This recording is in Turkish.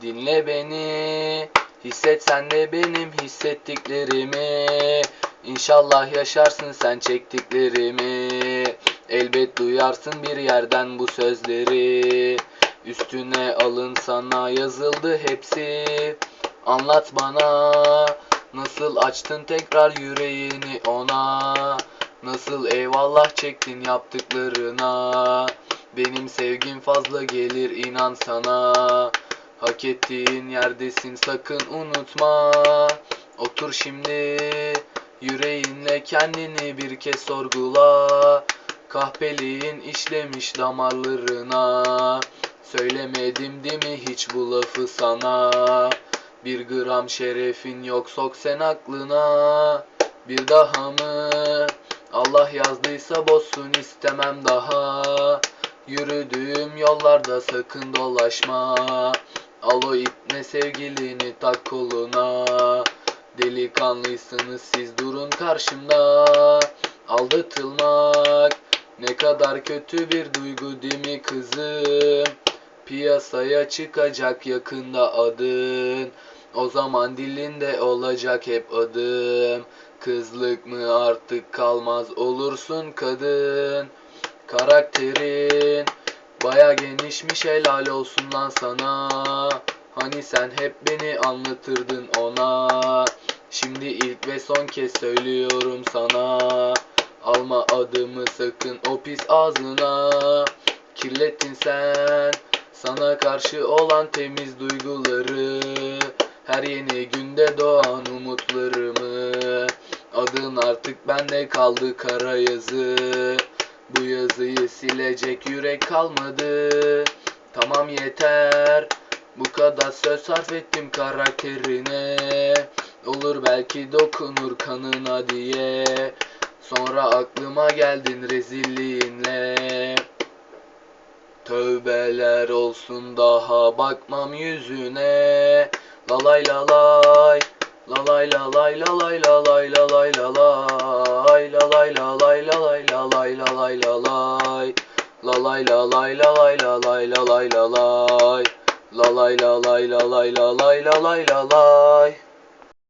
Dinle beni Hisset sen de benim hissettiklerimi. İnşallah yaşarsın sen çektiklerimi. Elbet duyarsın bir yerden bu sözleri. Üstüne alın sana yazıldı hepsi. Anlat bana Nasıl açtın tekrar yüreğini ona? Nasıl eyvallah çektin yaptıklarına? Benim sevgim fazla gelir inan sana Hak ettiğin yerdesin sakın unutma. Otur şimdi Yüreğinle kendini bir kez sorgula. Kahpeliğin işlemiş damarlarına. Söylemedim değil mi hiç bu lafı sana. Bir gram şerefin yok sok sen aklına. Bir daha mı? Allah yazdıysa bozsun istemem daha. Yürüdüğüm yollarda sakın dolaşma Al o ipne sevgilini tak koluna. Delikanlıysanız siz durun karşımda. Aldatılmak ne kadar kötü bir duygu değil mi kızım? Piyasaya çıkacak yakında adın. O zaman dilinde olacak hep adım. Kızlık mı artık kalmaz olursun kadın. Karakterin baya genişmiş helal olsun lan sana. Hani sen hep beni anlatırdın ona. Şimdi ilk ve son kez söylüyorum sana. Alma adımı sakın o pis ağzına. Kirlettin sen sana karşı olan temiz duyguları. Her yeni günde doğan umutlarımı. Adın artık bende kaldı kara yazı Bu yazıyı silecek yürek kalmadı Tamam yeter Bu kadar söz sarf ettim karakterine Olur belki dokunur kanına diye Sonra aklıma geldin rezilliğinle Tövbeler olsun daha bakmam yüzüne Lalay lalay Lalay lalay lalay lalay lalay lalay Lalay lalay lalay lalay Lalay lalay lalay lalay lalay. Lalay Lalay lalay lalay lalay lalay lalay